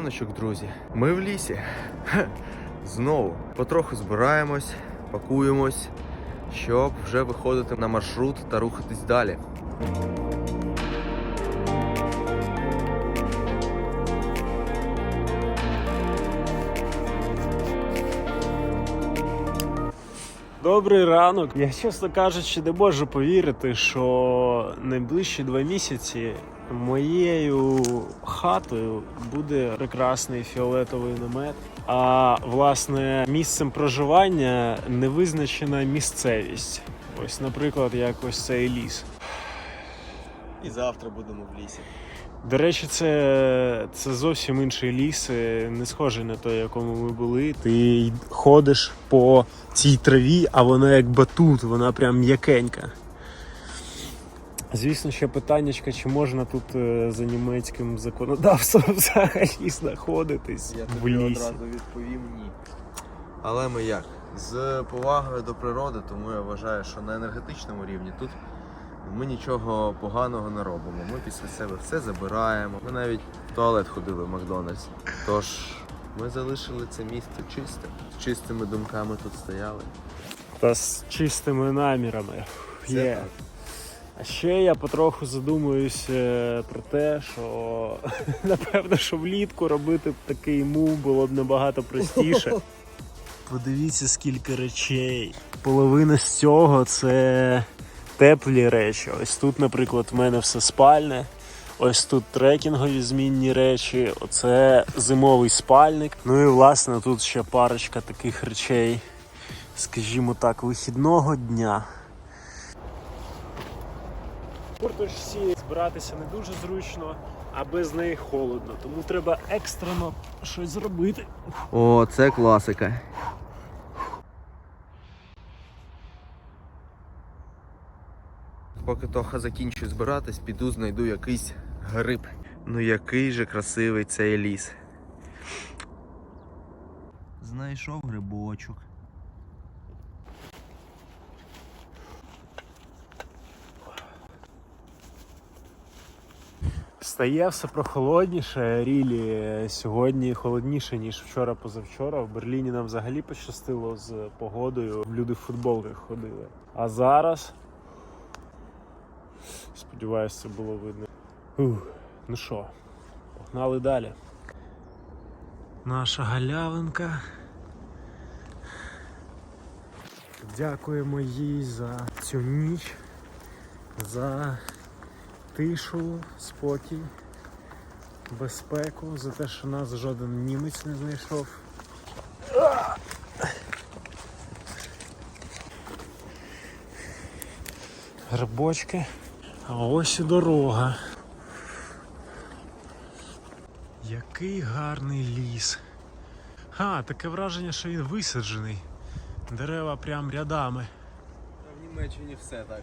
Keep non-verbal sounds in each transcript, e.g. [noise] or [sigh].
раночок, друзі. Ми в лісі. Знову потроху збираємось, пакуємось, щоб вже виходити на маршрут та рухатись далі. Добрий ранок. Я чесно кажучи, не можу повірити, що найближчі два місяці моєю хатою буде прекрасний фіолетовий намет. А власне місцем проживання не визначена місцевість. Ось, наприклад, як ось цей ліс. І завтра будемо в лісі. До речі, це, це зовсім інший ліс, е, не схожий на той, в якому ми були. Ти ходиш по цій траві, а вона як батут, вона прям м'якенька. Звісно, ще питаннячка, чи можна тут е, за німецьким законодавством [laughs] взагалі знаходитись Я в тобі лісі. одразу відповім ні. Але ми як? З повагою до природи, тому я вважаю, що на енергетичному рівні тут ми нічого поганого не робимо. Ми після себе все забираємо. Ми навіть в туалет ходили в Макдональдс. Тож ми залишили це місце чистим. З чистими думками тут стояли. Та з чистими намірами. Все Є. так. А ще я потроху задумуюсь е, про те, що [laughs] напевно, що влітку робити такий мув було б набагато простіше. [laughs] Подивіться, скільки речей. Половина з цього це теплі речі. Ось тут, наприклад, в мене все спальне. Ось тут трекінгові змінні речі, оце зимовий спальник. Ну і власне тут ще парочка таких речей, скажімо так, вихідного дня. Курточці збиратися не дуже зручно, а без неї холодно, тому треба екстрено щось зробити. О, це класика. Поки Тоха закінчує збиратись, піду знайду якийсь гриб. Ну який же красивий цей ліс. Знайшов грибочок. Стає все прохолодніше. Рілі сьогодні холодніше, ніж вчора позавчора. В Берліні нам взагалі пощастило з погодою. Люди в футболках ходили. А зараз. Сподіваюсь, це було видно. Ух, ну що, погнали далі. Наша галявинка. Дякуємо їй за цю ніч, за тишу, спокій, безпеку, за те, що нас жоден німець не знайшов. Грибочки. А ось і дорога. Який гарний ліс. Ха, таке враження, що він висаджений. Дерева прям рядами. В Німеччині все так.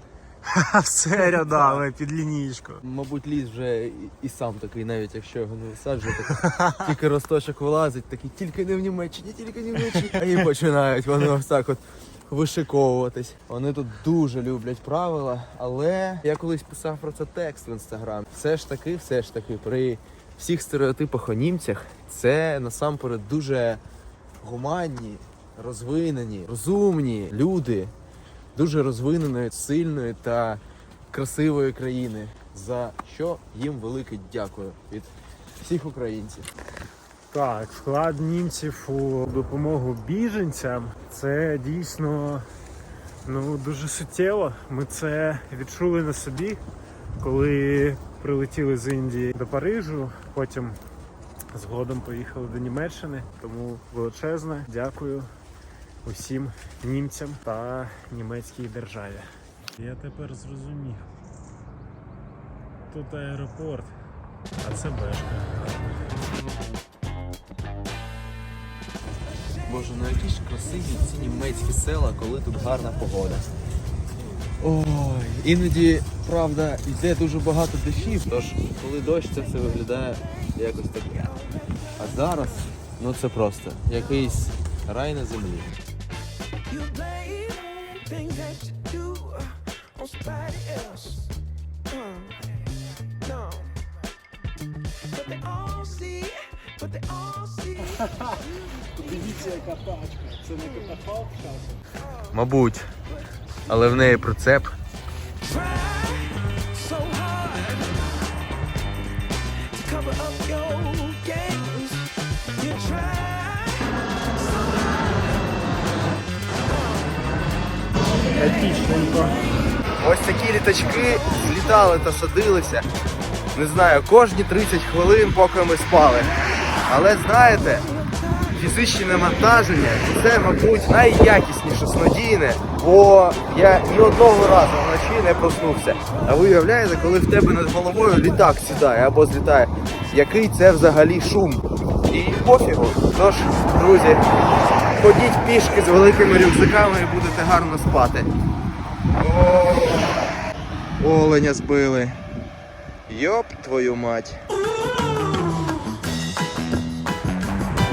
А [laughs] все рядами під лінійку. Мабуть, ліс вже і, сам такий, навіть якщо його не висаджувати, тільки росточок вилазить, такий тільки не в Німеччині, тільки не в Німеччині. І починають вони ось так от вишиковуватись. Вони тут дуже люблять правила, але я колись писав про це текст в інстаграм. Все ж таки, все ж таки, при всіх стереотипах о німцях це насамперед дуже гуманні, розвинені, розумні люди дуже розвиненої, сильної та красивої країни, за що їм велике дякую від всіх українців. Так, вклад німців у допомогу біженцям це дійсно ну, дуже суттєво. Ми це відчули на собі, коли прилетіли з Індії до Парижу, потім згодом поїхали до Німеччини. Тому величезне дякую усім німцям та німецькій державі. Я тепер зрозумів. Тут аеропорт, а це бешка. Боже, ну які ж красиві ці німецькі села, коли тут гарна погода. Ой, іноді, правда, йде дуже багато дощів, тож коли дощ, це все виглядає якось так. А зараз, ну це просто якийсь рай на землі. You blame things that you do on somebody else. Mm, no. But they all see, but they all see. Дивіться, яка тачка. Це не катафалка. Мабуть. Але в неї прицеп. Епічненько. Ось такі літачки злітали та садилися. Не знаю, кожні 30 хвилин, поки ми спали. Але знаєте, фізичне навантаження це, мабуть, найякісніше снодійне, бо я ні одного разу вночі не проснувся. А ви уявляєте, коли в тебе над головою літак сідає або злітає, який це взагалі шум? І пофігу. Тож, друзі, ходіть пішки з великими рюкзаками і будете гарно спати. Оленя збили. Йоп, твою мать.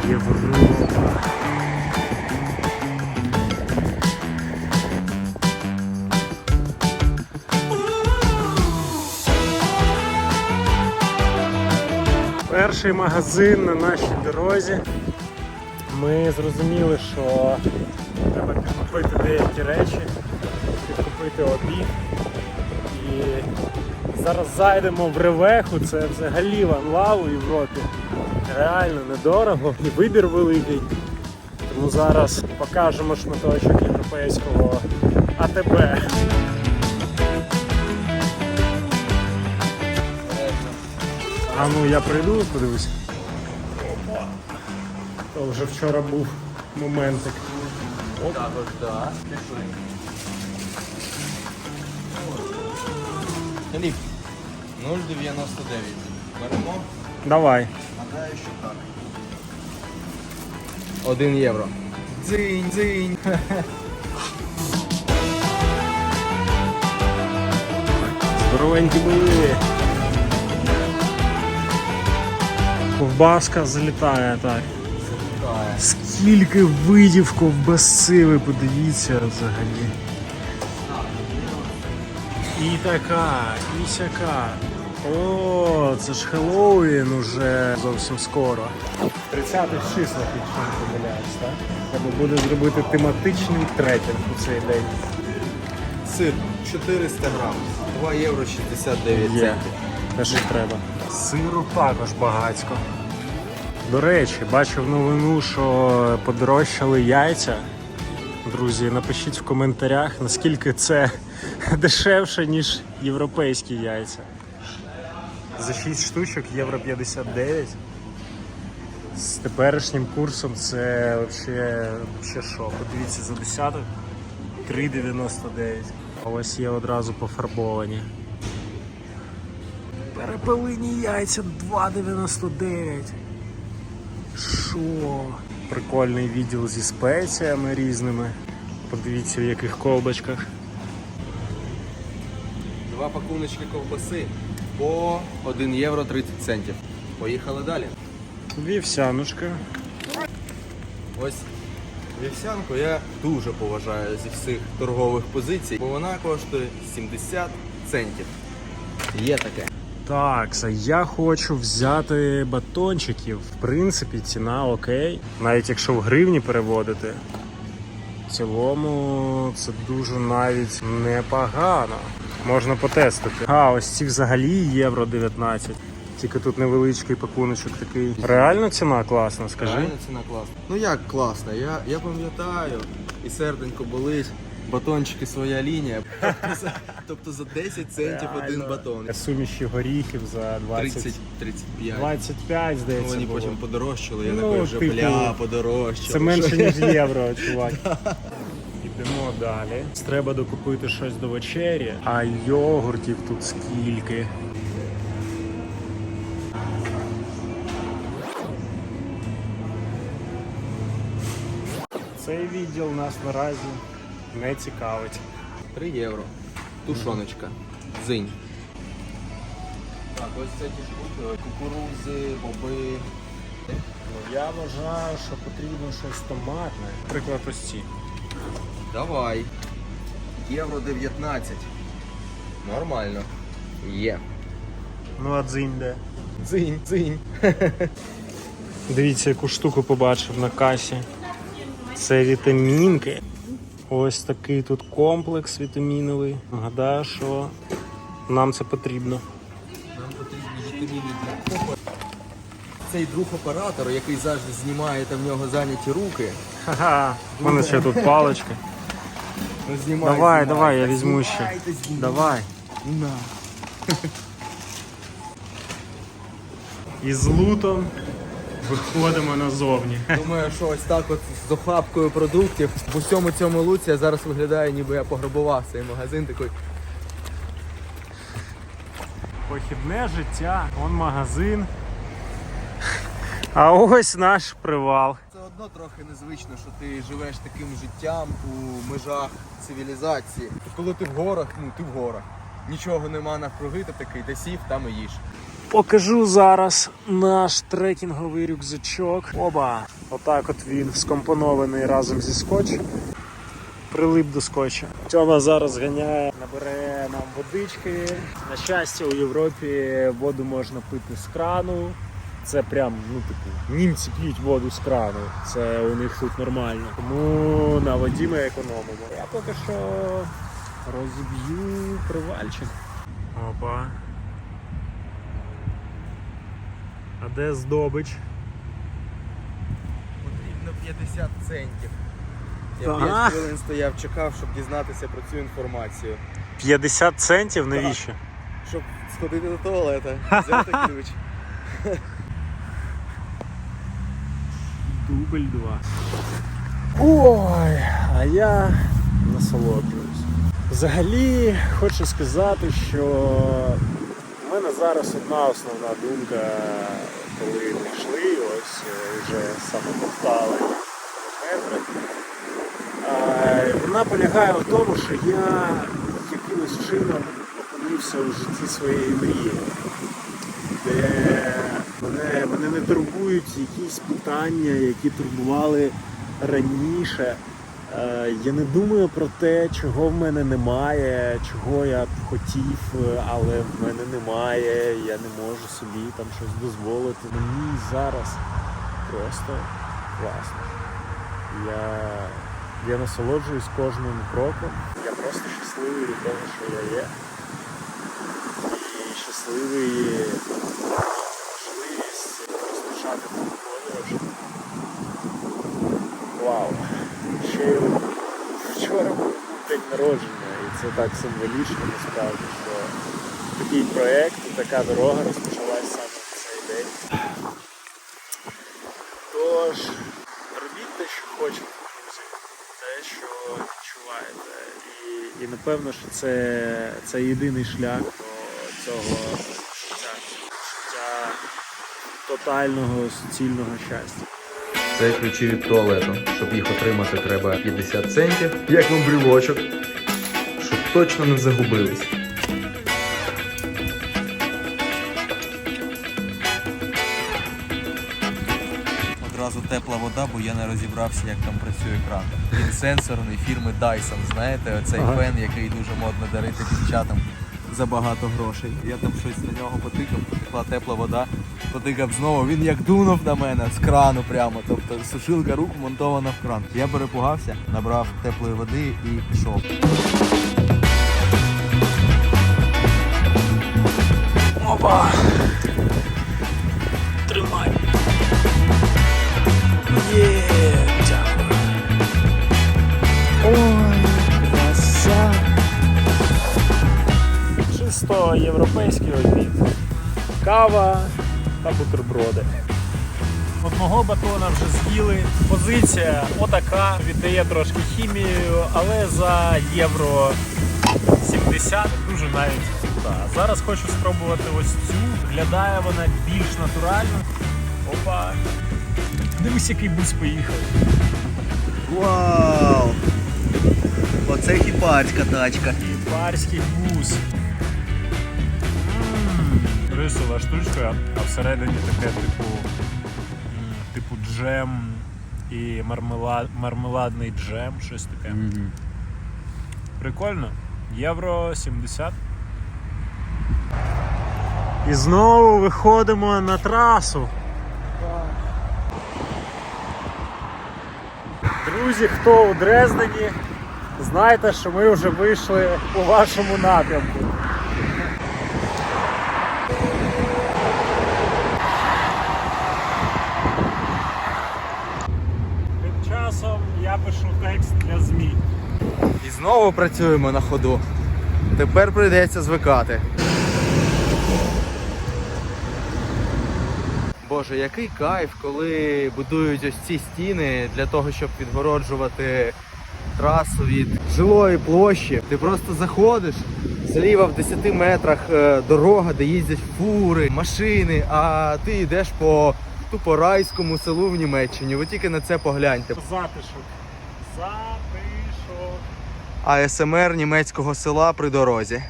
Європа. Перший магазин на нашій дорозі. Ми зрозуміли, що треба підкупити деякі речі, підкупити обід. І зараз зайдемо в ревеху, це взагалі ванлав у Європі. Реально недорого і вибір великий. Тому зараз покажемо шматочок європейського АТБ. А ну я прийду. То вже вчора був моментик. Пішли. Ліфт 0,99. Беремо. Давай. Гадаю, що так. Один євро. Дзинь, дзинь. Здоровенькі були. Ковбаска залітає так. Скільки видів ковбаси, ви подивіться взагалі. І така, і сяка. О, це ж Хеллоуін уже зовсім скоро. 30 числах, якщо не помиляюсь, так? Треба буде зробити тематичний трекінг у цей день. Сир 400 грам. 2 євро 69 центів. Те, що треба. Сиру також багатько. До речі, бачив новину, що подорожчали яйця. Друзі, напишіть в коментарях, наскільки це [laughs] дешевше, ніж європейські яйця. За 6 штучок євро 59. З теперішнім курсом це взагалі ще що. Подивіться за десяток 3,99. А ось є одразу пофарбовані. Перепелині яйця 2,99. Що? Прикольний відділ зі спеціями різними. Подивіться, в яких колбочках. Два пакуночки ковбаси по 1 євро 30 центів. Поїхали далі. Вівсянушка. Ось вівсянку я дуже поважаю зі всіх торгових позицій, бо вона коштує 70 центів. Є таке. Так, я хочу взяти батончиків. В принципі, ціна окей. Навіть якщо в гривні переводити. В цілому це дуже навіть непогано. Можна потестити. А, ось ці взагалі євро 19. Тільки тут невеличкий пакуночок такий. Реально ціна класна, скажи. Реально ціна класна. Ну як класна? Я, я пам'ятаю, і серденько болить. Батончики своя лінія. [laughs] Тобто за, тобто за 10 центів один Реально. батон. Суміші горіхів за 20... 30, 35. 25, Ну, здається. вони було. потім подорожчали, я Ну, такий вже типу, бля, подорожчали. Це менше, ніж [laughs] євро, чувак. Ідемо далі. Треба докупити щось до вечері, а йогуртів тут скільки. Цей відділ нас наразі не цікавить. 3 євро. Тушоночка. Зинь. Так, ось ці штуки, кукурузи, боби. Ну, я вважаю, що потрібно щось томатне. Наприклад, ось ці. Давай. Євро 19. Нормально. Є. Ну а дзинь де? Дзинь, дзинь. Дивіться, яку штуку побачив на касі. Це вітамінки. Ось такий тут комплекс вітаміновий. Гадаю, що нам це потрібно. Нам потрібні вітаміни для копа. Цей друг оператора, який завжди знімає, там в нього зайняті руки. Ха-ха, у мене ще тут палички. Ну, знімай, Давай, знімай. давай, я візьму ще. знімайте. Давай. На. І з лутом виходимо назовні. Думаю, що ось так от з охапкою продуктів в усьому цьому луці я зараз виглядаю, ніби я пограбував цей магазин такий. Похідне життя, он магазин. А ось наш привал. Це одно трохи незвично, що ти живеш таким життям у межах цивілізації. Коли ти в горах, ну ти в горах. Нічого нема навкруги, ти такий, де сів, там і їж. Покажу зараз наш трекінговий рюкзачок. Оба! Отак от він скомпонований разом зі скотчем. Прилип до скотча. Тьома зараз ганяє, набере нам водички. На щастя, у Європі воду можна пити з крану. Це прям, ну типу, німці п'ють воду з крану. Це у них тут нормально. Тому на воді ми економимо. Я поки що розб'ю привальчик. Опа. А де здобич? Потрібно 50 центів. Я Так. 5 хвилин стояв, чекав, щоб дізнатися про цю інформацію. 50 центів? Навіщо? Щоб сходити до туалета, взяти [laughs] ключ. Дубль 2. Ой, а я насолоджуюсь. Взагалі хочу сказати, що в мене зараз одна основна думка, коли ми йшли, ось е, вже саме повтали метри. Вона полягає в тому, що я якимось чином опинився у житті своєї мрії, де мене, мене не турбують якісь питання, які турбували раніше. Е, Я не думаю про те, чого в мене немає, чого я б хотів, е, але в мене немає, я не можу собі там щось дозволити. Мені зараз просто класно. Я, я насолоджуюсь кожним кроком. Я просто щасливий від того, що я є. І щасливий можливість розпочати подорож. Вау! Вчора був день народження, і це так символічно насправді, що такий проєкт і така дорога розпочалась саме в цей день. Тож, робіть те, що хочете, друзі, те, що відчуваєте. І, і напевно, що це, це єдиний шлях до цього життя, життя тотального суцільного щастя. Це ключі від туалету. Щоб їх отримати, треба 50 центів, як вам брілочок, щоб точно не загубились. Одразу тепла вода, бо я не розібрався, як там працює кран. Він сенсорний фірми Dyson, знаєте, оцей Ага. фен, який дуже модно дарити дівчатам за багато грошей. Я там щось на нього потикав, потекла тепла вода, потикав знову. Він як дунув на мене з крану прямо. Тобто сушилка рук монтована в кран. Я перепугався, набрав теплої води і пішов. Опа! Чисто європейський обід. Кава та бутерброди. Одного батона вже з'їли. Позиція отака, віддає трошки хімією, але за євро 70 дуже навіть крута. Зараз хочу спробувати ось цю. Виглядає вона більш натурально. Опа! Дивись, який бус поїхав. Вау! Оце хіпарська тачка. І барський бус рисова штучка, а всередині таке типу типу джем і мармелад, мармеладний джем, щось таке. Mm -hmm. Прикольно. Євро 70. І знову виходимо на трасу. Друзі, хто у Дрездені, знаєте, що ми вже вийшли у вашому напрямку. Я пишу текст для ЗМІ. І знову працюємо на ходу. Тепер прийдеться звикати. Боже, який кайф, коли будують ось ці стіни для того, щоб відгороджувати трасу від жилої площі. Ти просто заходиш, зліва в 10 метрах е, дорога, де їздять фури, машини, а ти йдеш по тупо райському селу в Німеччині. Ви тільки на це погляньте. Затишок. Затишок. АСМР німецького села при дорозі.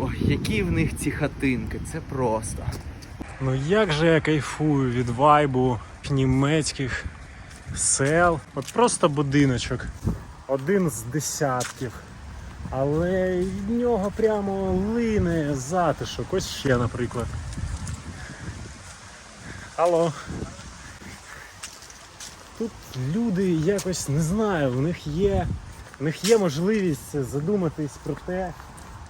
Ой, які в них ці хатинки, це просто. Ну як же я кайфую від вайбу німецьких сел. От просто будиночок. Один з десятків. Але від нього прямо лине затишок. Ось ще, наприклад. Алло. Люди якось не знаю, у них є, у них є можливість задуматись про те,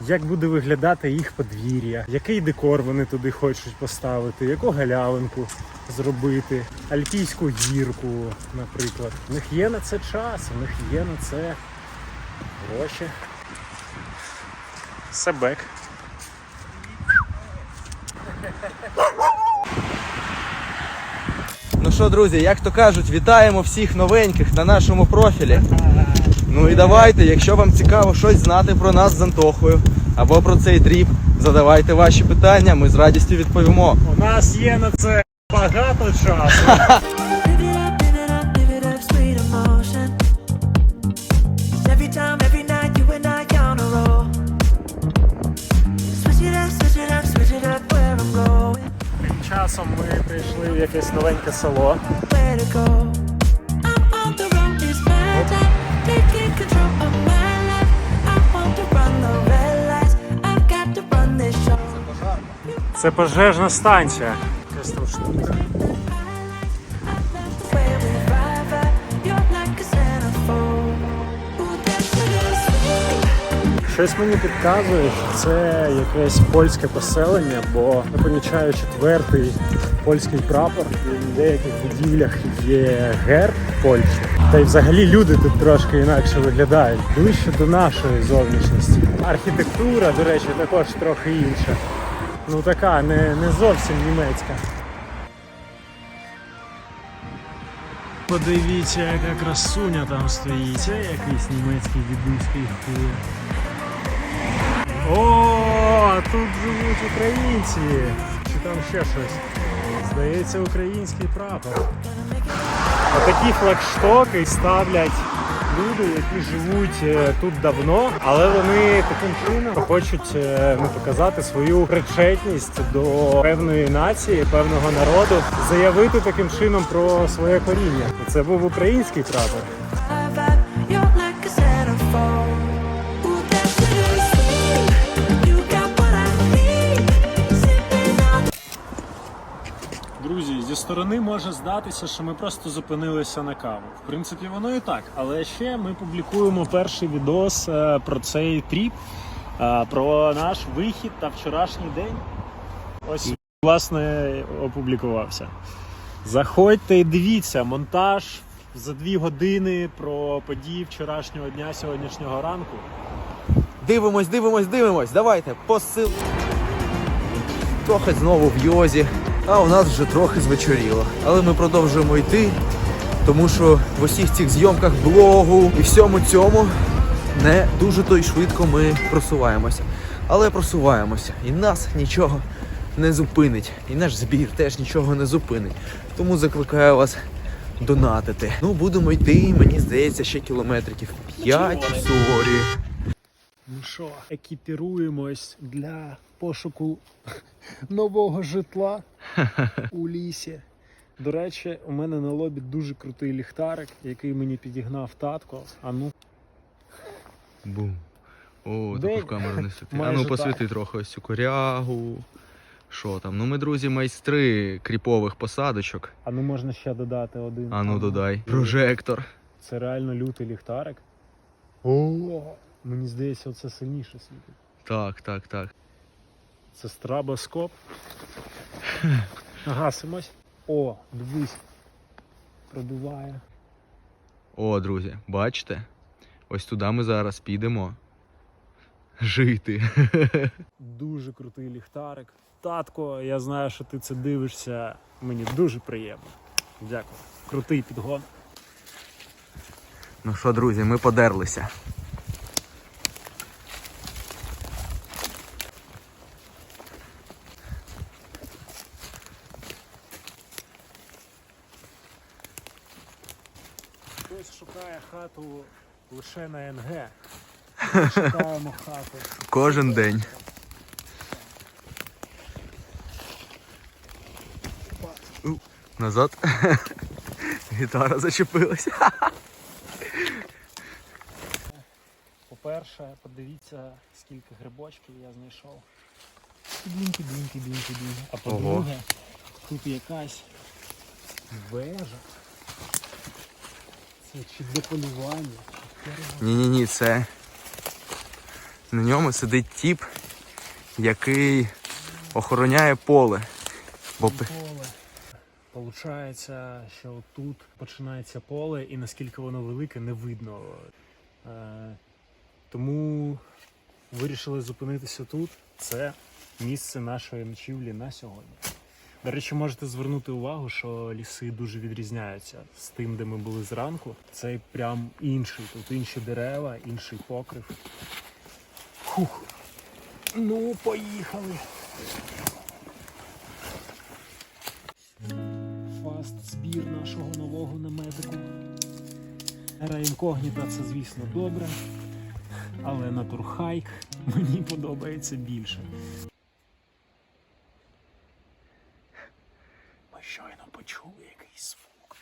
як буде виглядати їх подвір'я, який декор вони туди хочуть поставити, яку галявинку зробити, альпійську гірку, наприклад. У них є на це час, у них є на це гроші. Себек. Ну що, друзі, як то кажуть, вітаємо всіх новеньких на нашому профілі. Ну і давайте, якщо вам цікаво щось знати про нас з Антохою або про цей тріп, задавайте ваші питання, ми з радістю відповімо. У нас є на це багато часу. [laughs] lights, ми прийшли в якесь новеньке село. Це пожежна станція. Якась там штука. Щось мені підказує, що це якесь польське поселення, бо я помічаю четвертий польський прапор. І в деяких будівлях є герб Польщі. Та й взагалі люди тут трошки інакше виглядають, ближче до нашої зовнішності. Архітектура, до речі, також трохи інша. Ну така, не, не зовсім німецька. Подивіться, яка красуня там стоїть. Це якийсь німецький відуський хуй. О, тут живуть українці. Чи там ще щось? Здається, український прапор. Отакі флагштоки ставлять люди, які живуть е, тут давно, але вони таким чином хочуть е, ну, показати свою причетність до певної нації, певного народу, заявити таким чином про своє коріння. Це був український прапор. Сторони може здатися, що ми просто зупинилися на каву. В принципі, воно і так. Але ще ми публікуємо перший відос е, про цей тріп, е, про наш вихід та вчорашній день. Ось, власне, опублікувався. Заходьте і дивіться монтаж за дві години про події вчорашнього дня, сьогоднішнього ранку. Дивимось, дивимось, дивимось. Давайте, посил. Трохи знову в йозі. А у нас вже трохи звечоріло. Але ми продовжуємо йти, тому що в усіх цих зйомках блогу і всьому цьому не дуже то й швидко ми просуваємося. Але просуваємося. І нас нічого не зупинить. І наш збір теж нічого не зупинить. Тому закликаю вас донатити. Ну, будемо йти, мені здається, ще кілометриків 5 в суворі. Ну що, екіпіруємось для пошуку [laughs] нового житла у лісі. До речі, у мене на лобі дуже крутий ліхтарик, який мені підігнав татко. А ну, Бум. О, Де- таку в камеру не світи. А ну посвіти трохи ось цю корягу. Що там? Ну ми, друзі, майстри кріпових посадочок. А ну можна ще додати один. А ну додай. Прожектор. Це реально лютий ліхтарик. О, мені здається, оце сильніше світить. Так, так, так. Це страбоскоп. Гасимось. О, дивись. Продуває. О, друзі, бачите? Ось туди ми зараз підемо. Жити. Дуже крутий ліхтарик. Татко, я знаю, що ти це дивишся. Мені дуже приємно. Дякую. Крутий підгон. Ну що, друзі, ми подерлися. Лише на НГ. Шукаємо [laughs] хату. Кожен день. У, Назад. [laughs] Гітара зачепилася. [laughs] По-перше, подивіться, скільки грибочків я знайшов. Діньки, діньки, діньки, діньки. А по-друге, тут якась вежа. Це чи для полювання. Ні-ні-ні, це. На ньому сидить тіп, який охороняє поле. Бо поле. Получається, що тут починається поле, і наскільки воно велике, не видно. Е, тому вирішили зупинитися тут. Це місце нашої ночівлі на сьогодні. До речі, можете звернути увагу, що ліси дуже відрізняються з тим, де ми були зранку. Це прям інший. Тут інші дерева, інший покрив. Фух. Ну, поїхали. Фаст збір нашого нового наметику. Ера інкогніта це, звісно, добре. Але натурхайк мені подобається більше. Ми щойно почули якийсь звук.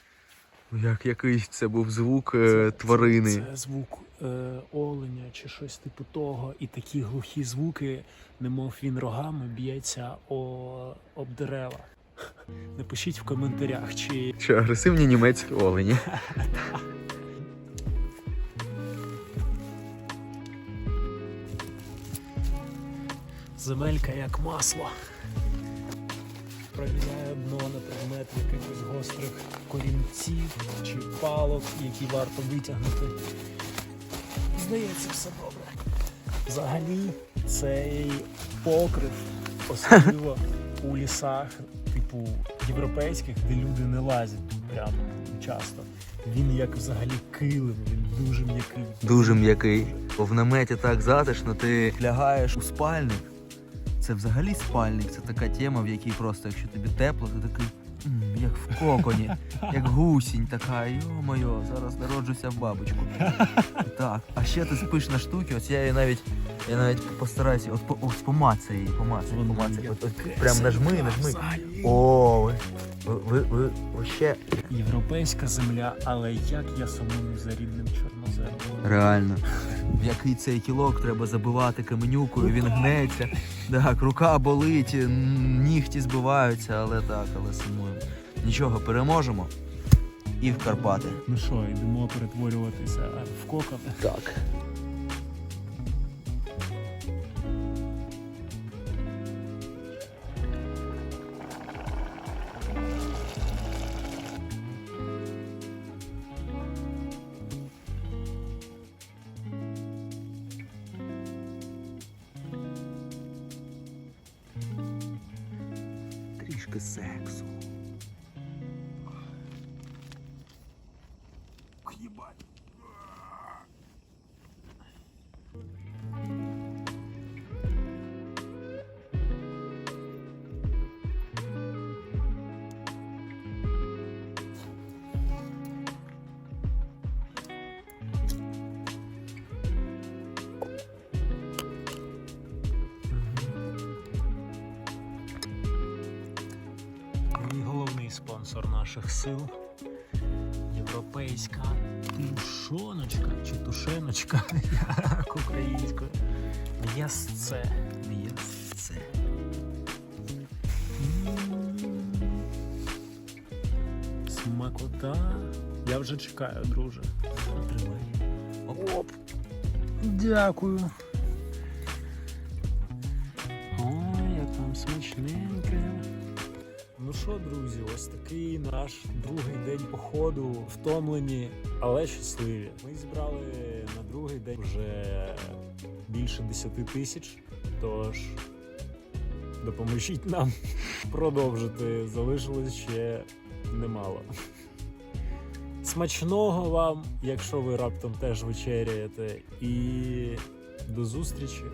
Як якийсь це був звук е, тварини. Це, це звук е, оленя чи щось типу того. І такі глухі звуки, немов він рогами б'ється о, об дерева. [laughs] Напишіть в коментарях, чи Що агресивні німецькі олені. [laughs] Земелька як масло. Провіряю дно на предмет якихось гострих корінців чи палок, які варто витягнути. Здається, все добре. Взагалі, цей покрив, особливо у лісах, типу європейських, де люди не лазять прямо часто. Він як взагалі килим, він дуже м'який. Дуже м'який. Бо в наметі так затишно, ти лягаєш у спальник. Це взагалі спальник, це така тема, в якій просто, якщо тобі тепло, ти такий, «М, як в коконі, як гусінь така, йо-моє, зараз народжуся в бабочку. Так, а ще ти спиш на штуки, ось я її навіть, я навіть постараюся, от ось помацай її, помацай, помацай. От, от, прям нажми, нажми. О, ви, ви, ви, ви ще Європейська земля, але як я сумую за рідним чорноземом. Реально. В [laughs] який цей кілок треба забивати каменюкою, він гнеться. Так, рука болить, нігті збиваються, але так, але сумуємо. Нічого, переможемо. І в Карпати. Ну що, йдемо перетворюватися в кокон. Так. The sex. сил. Європейська тушоночка чи тушеночка, [laughs] як українською. М'ясце. М'ясце. Смакота. Я вже чекаю, друже. Отримай. Оп! Дякую. Ой, як там смачненьке. Ну що, друзі, ось такий наш другий день походу. Втомлені, але щасливі. Ми зібрали на другий день вже більше 10 тисяч. Тож допоможіть нам [laughs] продовжити. Залишилось ще немало. Смачного вам, якщо ви раптом теж вечеряєте, і до зустрічі